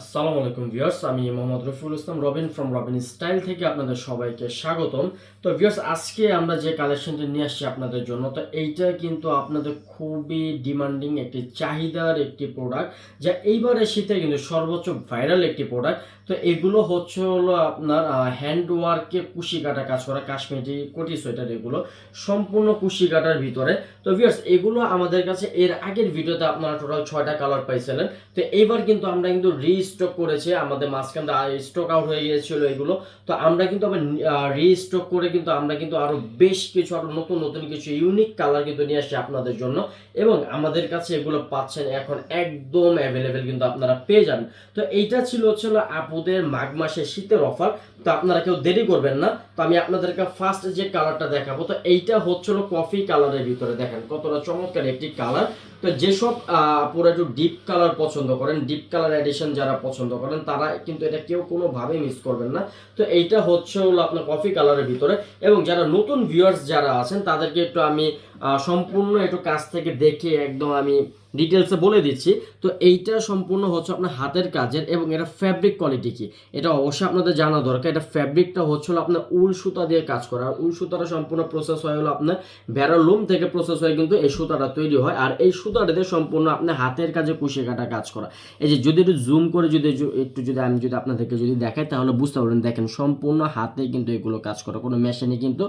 আসসালামু আলাইকুম ভিউয়ার্স, আমি Mohammad Rafiul Islam, Robin from Robin style থেকে আপনাদের সবাইকে স্বাগতম। তো ভিউয়ার্স, আজকে আমরা যে কালেকশনটি নিয়ে আসছি আপনাদের জন্য, তো এইটা কিন্তু আপনাদের খুবই ডিমান্ডিং একটি চাহিদার একটি প্রোডাক্ট যা এইবারে শীতে কিন্তু সর্বোচ্চ ভাইরাল একটি প্রোডাক্ট তো এগুলো হচ্ছে হলো আপনার হ্যান্ড ওয়ার্কে কুশি কাটা কাজ করা, কাশ্মীরি কোটি সোয়েটার এগুলো, সম্পূর্ণ কুশি কাটার ভিতরে। তো ভিউয়ার্স, এগুলো আমাদের কাছে এর আগের ভিডিওতে আপনারা টোটাল ছয়টা কালার পাইছিলেন। তো এইবার কিন্তু আমরা কিন্তু রিস্টক করেছি আমাদের মাঝখান স্টক আউট হয়ে গিয়েছিল এগুলো। তো আমরা কিন্তু আবার রিস্টক করে কিন্তু আমরা কিন্তু আরও বেশ কিছু আরও নতুন নতুন কিছু ইউনিক কালার কিন্তু নিয়ে আসছি আপনাদের জন্য। এবং আমাদের কাছে এগুলো পাচ্ছেন এখন একদম অ্যাভেলেবেল কিন্তু আপনারা পেয়ে যান তো এইটা ছিল হচ্ছিল আপুদের মাঘ মাসের শীতের অফার তো আপনারা কেউ দেরি করবেন না। তো আমি আপনাদেরকে ফার্স্ট যে কালারটা দেখাবো তো এইটা হচ্ছিল কফি কালারের ভিতরে দেখেন কতটা চমৎকার একটি কালার তো যেসব আহ, পুরো একটু ডিপ কালার পছন্দ করেন ডিপ কালার এডিশন যারা পছন্দ করেন, তারা কিন্তু এটা কেউ কোনোভাবেই মিস করবেন না। তো এইটা হচ্ছে হলো আপনার কফি কালারের ভিতরে। এবং যারা নতুন ভিউয়ার্স যারা আছেন, তাদেরকে একটু আমি সম্পূর্ণ একটু কাছ থেকে দেখে একদম আমি ডিটেলসে বলে দিচ্ছি। তো এইটা সম্পূর্ণ হচ্ছে আপনার হাতের কাজের এবং এটা ফ্যাব্রিক কোয়ালিটি কি? এটা অবশ্যই আপনাদের জানা দরকার। এটা ফ্যাব্রিকটা হচ্ছে হলো আপনার উল সুতা দিয়ে কাজ করা। আর উল সুতাটা সম্পূর্ণ প্রসেস হয় হলো আপনার ভেড়ার থেকে প্রসেস হয়ে কিন্তু এই সুতাটা তৈরি হয়। আর এই সুতাটা দিয়ে সম্পূর্ণ আপনার হাতের কাজে কুশি কাটা কাজ করা। এই যে যদি একটু জুম করে যদি একটু যদি আমি যদি আপনাদেরকে যদি দেখাই তাহলে বুঝতে পারবেন, দেখেন সম্পূর্ণ হাতে কিন্তু এগুলো কাজ করা। কোনো মেশিনে কিন্তু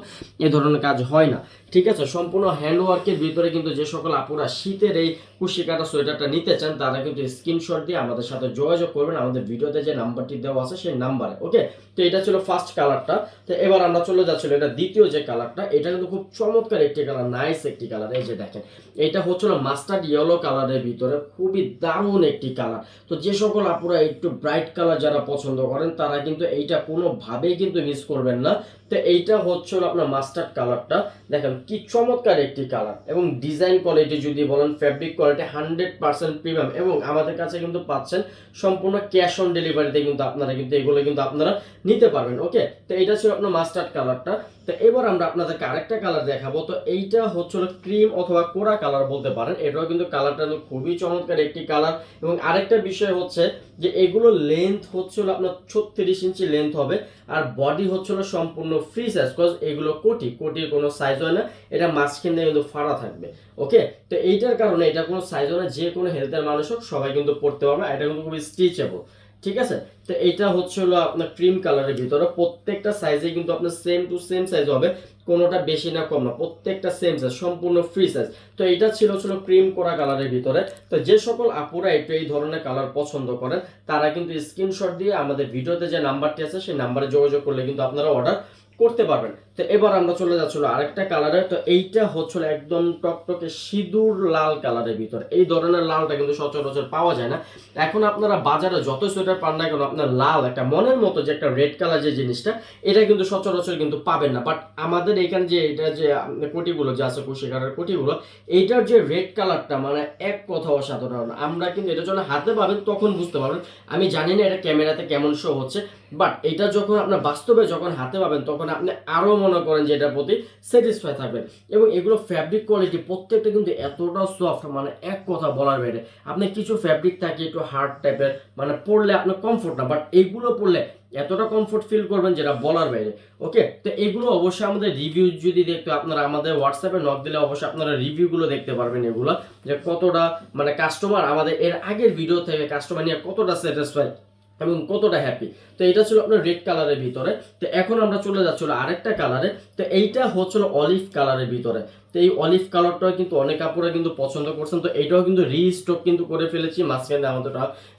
এ ধরনের কাজ হয় না। ঠিক আছে? সম্পূর্ণ হ্যান্ড ওয়ার্কের ভিতরে কিন্তু যে সকল আপুরা শীতের এই কুশি কাটা সোয়েটারটা নিতে চান, তারা কিন্তু স্ক্রিনশট দিয়ে আমাদের সাথে যোগাযোগ করবেন। আমাদের ভিডিওতে যে নাম্বারটি দেওয়া আছে সেই নাম্বারে ওকে তো এটা ছিল ফার্স্ট কালারটা তো এবার আমরা চলে যাচ্ছিল এটা দ্বিতীয় যে কালারটা এটা কিন্তু খুব চমৎকার একটি কালার নাইস একটি কালার এই যে দেখেন। এটা হচ্ছিল মাস্টার্ড ইয়েলো কালারের ভিতরে খুবই দারুণ একটি কালার তো যে সকল আপুরা একটু ব্রাইট কালার যারা পছন্দ করেন, তারা কিন্তু এইটা কোনোভাবেই কিন্তু মিস করবেন না। তো এইটা হচ্ছিল আপনার মাস্টার্ড কালারটা দেখেন কি চমৎকার একটি কালার এবং ডিজাইন কোয়ালিটি যদি বলেন fabric quality hundred percent premium এবং আমাদের কাছে কিন্তু পাচ্ছেন সম্পূর্ণ ক্যাশ অন ডেলিভারিতে কিন্তু আপনারা কিন্তু এগুলো কিন্তু আপনারা নিতে পারবেন ওকে তো এটা ছিল আপনার মাস্টার্ড কালারটা তো এবার আমরা আপনাদেরকে আরেকটা কালার দেখাবো। তো এইটা হচ্ছিল ক্রিম অথবা কোরা কালার বলতে পারেন। এটাও কিন্তু কালারটা কিন্তু খুবই চমৎকার একটি কালার এবং আরেকটা বিষয় হচ্ছে যে এগুলো লেন্থ হচ্ছিল আপনার ছত্রিশ ইঞ্চি লেন্থ হবে। আর বডি হচ্ছিল সম্পূর্ণ ফ্রি সাইজ কজ এগুলো কোটি, কোটির কোনো সাইজ হয় না। এটা মাঝখানে কিন্তু ফাড়া থাকবে ওকে তো এইটার কারণে এটা কোনো সাইজ না যে কোনো হেলথের মানুষ হোক, সবাই কিন্তু পড়তে পারবে এটা কিন্তু খুবই স্টিচেবল ঠিক আছে? তো এইটা হচ্ছে হলো আপনার ক্রিম কালারের ভিতরে, প্রত্যেকটা সাইজে কিন্তু আপনার সেম টু সেম সাইজ হবে, কোনোটা বেশি না কম না, প্রত্যেকটা সেম সাইজ সম্পূর্ণ ফ্রি সাইজ তো এটা ছিল ছিল ক্রিম করা কালারের ভিতরে। তো যে সকল আপুরা একটু এই ধরনের কালার পছন্দ করেন, তারা কিন্তু স্ক্রিনশট দিয়ে আমাদের ভিডিওতে যে নাম্বারটি আছে, সেই নাম্বারে যোগাযোগ করলে কিন্তু আপনারা অর্ডার করতে পারবেন। তো এবার আমরা চলে যাচ্ছিল আরেকটা কালারে তো এইটা হচ্ছিল একদম টকটকে সিঁদুর লাল কালারের ভিতরে। এই ধরনের লালটা কিন্তু সচরাচর পাওয়া যায় না। এখন আপনারা বাজারে যত সোয়েটার পান না কেন, আপনার লাল, একটা মনের মতো যে একটা রেড কালার যে জিনিসটা, এটা কিন্তু সচরাচর কিন্তু পাবেন না। বাট আমাদের এখানে যে, এটা যে কোটিগুলো যে আছে কুশিকারের কোটিগুলো এইটার যে রেড কালারটা মানে এক কথা অসাধারণ। আমরা কিন্তু এটা যখন হাতে পাবেন, তখন বুঝতে পারবেন। আমি জানি না এটা ক্যামেরাতে কেমন শো হচ্ছে। বাট এটা যখন আপনার বাস্তবে যখন হাতে পাবেন, তখন আপনি আরও মনে করেন যে এটার প্রতি স্যাটিসফাই থাকবেন। এবং এগুলো ফ্যাব্রিক কোয়ালিটি প্রত্যেকটা কিন্তু এতটা সফট মানে এক কথা বলার বাইরে। আপনি কিছু ফ্যাব্রিক থাকে একটু হার্ড টাইপের মানে পড়লে আপনার কমফোর্ট না বাট এইগুলো পড়লে এতটা কমফোর্ট ফিল করবেন যেটা বলার বাইরে। ওকে তো এগুলো অবশ্যই আমাদের রিভিউ যদি দেখতে, আপনারা আমাদের হোয়াটসঅ্যাপে নক দিলে অবশ্যই আপনারা রিভিউগুলো দেখতে পারবেন এগুলো। যে কতটা মানে কাস্টমার আমাদের, এর আগের ভিডিও থেকে কাস্টমার নিয়ে কতটা স্যাটিসফাই এবং কতটা হ্যাপি তো এটা ছিল আপনার রেড কালারের ভিতরে। তো এখন আমরা চলে যাচ্ছিল আরেকটা কালারে তো এইটা হচ্ছিল অলিভ কালারের ভিতরে। তো এই অলিভ কালারটাও কিন্তু অনেক কাপড়ে কিন্তু পছন্দ করছেন। তো এইটাও কিন্তু রিস্টক কিন্তু করে ফেলেছি মাঝখানে আমাদের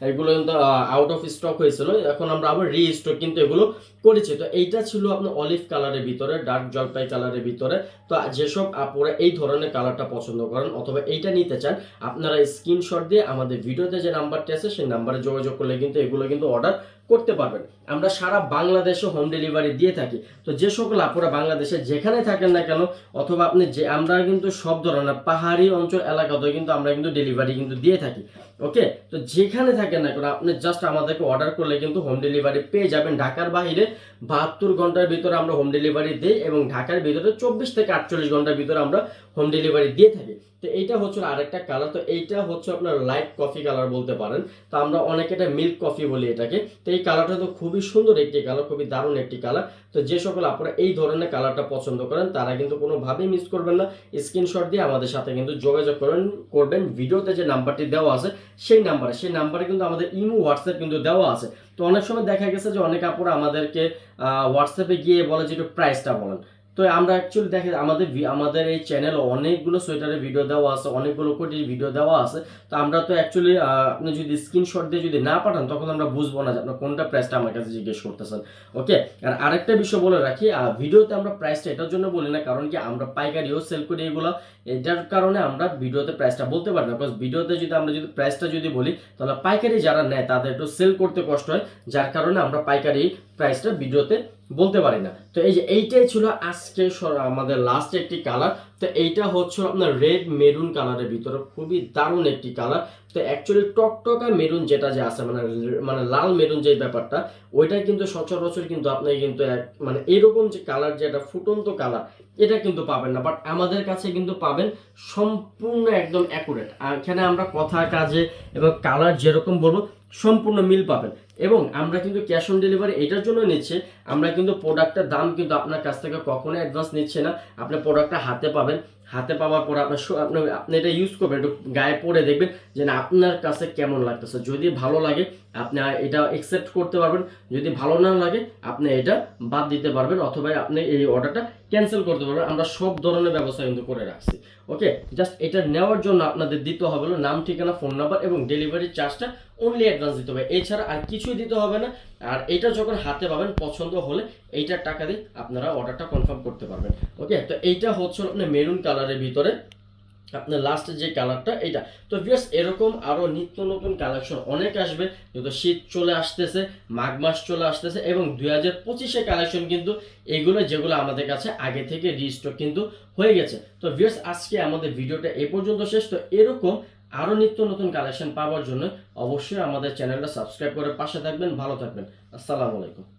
এগুলো কিন্তু আউট অফ স্টক হয়েছিল। এখন আমরা আবার রিস্টক কিন্তু এগুলো করেছি। তো এইটা ছিল আপনার অলিভ কালারের ভিতরে ডার্ক জলপাই কালারের ভিতরে। তো যেসব আপুরা এই ধরনের কালারটা পছন্দ করেন অথবা এইটা নিতে চান, আপনারা স্ক্রিনশট দিয়ে আমাদের ভিডিওতে যে নাম্বারটি আছে, সেই নাম্বারে যোগাযোগ করলে কিন্তু এগুলো কিন্তু অর্ডার করতে পারবেন। আমরা সারা বাংলাদেশে হোম ডেলিভারি দিয়ে থাকি। তো যে সকল আপুরা বাংলাদেশে যেখানে থাকেন না কেন, অথবা আপনি যে, আমরা কিন্তু সব ধরনের পাহাড়ি অঞ্চল, এলাকাতেও কিন্তু আমরা কিন্তু ডেলিভারি কিন্তু দিয়ে থাকি। ওকে তো যেখানে থাকেন না কেন, আপনি জাস্ট আমাদেরকে অর্ডার করলে কিন্তু হোম ডেলিভারি পেয়ে যাবেন। ঢাকার বাইরে বাহাত্তর ঘণ্টার ভিতরে আমরা হোম ডেলিভারি দিই এবং ঢাকার ভিতরে চব্বিশ থেকে আটচল্লিশ ঘণ্টার ভিতরে আমরা হোম ডেলিভারি দিয়ে থাকি। তো এইটা হচ্ছে আরেকটা কালার তো এইটা হচ্ছে আপনার লাইট কফি কালার বলতে পারেন। তো আমরা অনেকে এটা মিল্ক কফি বলি এটাকে। তো এই কালারটা তো খুবই সুন্দর একটি কালার, খুবই দারুণ একটি কালার। তো যে সকল আপনারা এই ধরনের কালারটা পছন্দ করেন, তারা কিন্তু কোনোভাবেই মিস করবেন না। স্ক্রিনশট দিয়ে আমাদের সাথে কিন্তু যোগাযোগ করেন, করবেন। ভিডিওতে যে নাম্বারটি দেওয়া আছে, সেই নাম্বারে সেই নাম্বারে কিন্তু আমাদের ইমো, হোয়াটসঅ্যাপ কিন্তু দেওয়া আছে। তো অনেক সময় দেখা গেছে যে অনেক আপুরা আমাদেরকে হোয়াটসঅ্যাপে গিয়ে বলে যে একটু প্রাইসটা বলেন। তো আমরা অ্যাকচুয়ালি দেখে আমাদের আমাদের এই চ্যানেলে অনেকগুলো সোয়েটারের ভিডিও দেওয়া আছে, অনেকগুলো কোটির ভিডিও দেওয়া আছে। তো আমরা তো অ্যাকচুয়ালি আপনি যদি স্ক্রিনশট দিয়ে যদি না পাঠান, তখন আমরা বুঝব না যে আপনার কোনটা প্রাইসটা আমার কাছে জিজ্ঞেস করতেছেন। ওকে আর আরেকটা বিষয় বলে রাখি ভিডিওতে আমরা প্রাইসটা এটার জন্য বলি না, কারণ কি আমরা পাইকারিও সেল করি এগুলো। এটার কারণে আমরা ভিডিওতে প্রাইসটা বলতে পারি না বিকজ ভিডিওতে যদি আমরা যদি প্রাইসটা যদি বলি, তাহলে পাইকারি যারা নেয়, তাদের একটু সেল করতে কষ্ট হয়। যার কারণে আমরা পাইকারি প্রাইসটা ভিডিওতে বলতে পারি না। তো এই যে এইটাই ছিল আজকে আমাদের লাস্ট একটি কালার তো এইটা হচ্ছে আপনার রেড মেরুন কালারের ভিতরে, খুবই দারুণ একটি কালার তো অ্যাকচুয়ালি টকটকা মেরুন যেটা যে আছে মানে মানে লাল মেরুন যে ব্যাপারটা, ওইটা কিন্তু সচরাচর কিন্তু আপনি কিন্তু এক- মানে এরকম যে কালার যে যেটা ফুটন্ত কালার এটা কিন্তু পাবেন না। বাট আমাদের কাছে কিন্তু পাবেন সম্পূর্ণ একদম অ্যাকুরেট এখানে আমরা কথা, কাজে এবং কালার যেরকম বলব, সম্পূর্ণ মিল পাবেন। এবং আমরা কিন্তু ক্যাশ অন ডেলিভারি এটার জন্য নিচ্ছি, আমরা কিন্তু প্রোডাক্টের দাম কিন্তু আপনার কাছ থেকে কখনোই অ্যাডভান্স নিচ্ছে না। আপনি প্রোডাক্টটা হাতে পাবেন। হাতে পাওয়ার পর আপনার আপনি আপনি এটা ইউজ করবেন, একটু গায়ে পরে দেখবেন যে না আপনার কাছে কেমন লাগতেছে। যদি ভালো লাগে, আপনি এটা অ্যাকসেপ্ট করতে পারবেন। যদি ভালো না লাগে, আপনি এটা বাদ দিতে পারবেন, অথবা আপনি এই অর্ডারটা ক্যান্সেল করতে পারবেন আমরা সব ধরনের ব্যবস্থা কিন্তু করে রাখছি। ওকে? জাস্ট এটা নেওয়ার জন্য আপনাদের দিতে হবে নাম, ঠিকানা, ফোন নাম্বার এবং ডেলিভারি চার্জটা অনলি অ্যাডভান্স দিতে হবে। এছাড়া আর কিছুই দিতে হবে না। আর এটা যখন হাতে পাবেন, পছন্দ হলে এইটার টাকা দিয়ে আপনারা অর্ডারটা কনফার্ম করতে পারবেন। ওকে? তো এইটা হচ্ছে আপনার মেরুন কালারের ভিতরে। আপনার লাস্টের যে কালারটা এটা তো ভিউয়ার্স এরকম আরও নিত্য নতুন কালেকশন অনেক আসবে। যেহেতু শীত চলে আসতেছে, মাঘ মাস চলে আসতেছে এবং দুই হাজার পঁচিশে কালেকশন কিন্তু এগুলো যেগুলো আমাদের কাছে আগে থেকে রিস্টক কিন্তু হয়ে গেছে। তো ভিউয়ার্স আজকে আমাদের ভিডিওটা এ পর্যন্ত শেষ। তো এরকম আরও নিত্য নতুন কালেকশন পাওয়ার জন্য অবশ্যই আমাদের চ্যানেলটা সাবস্ক্রাইব করে পাশে থাকবেন, ভালো থাকবেন। আসসালামু আলাইকুম।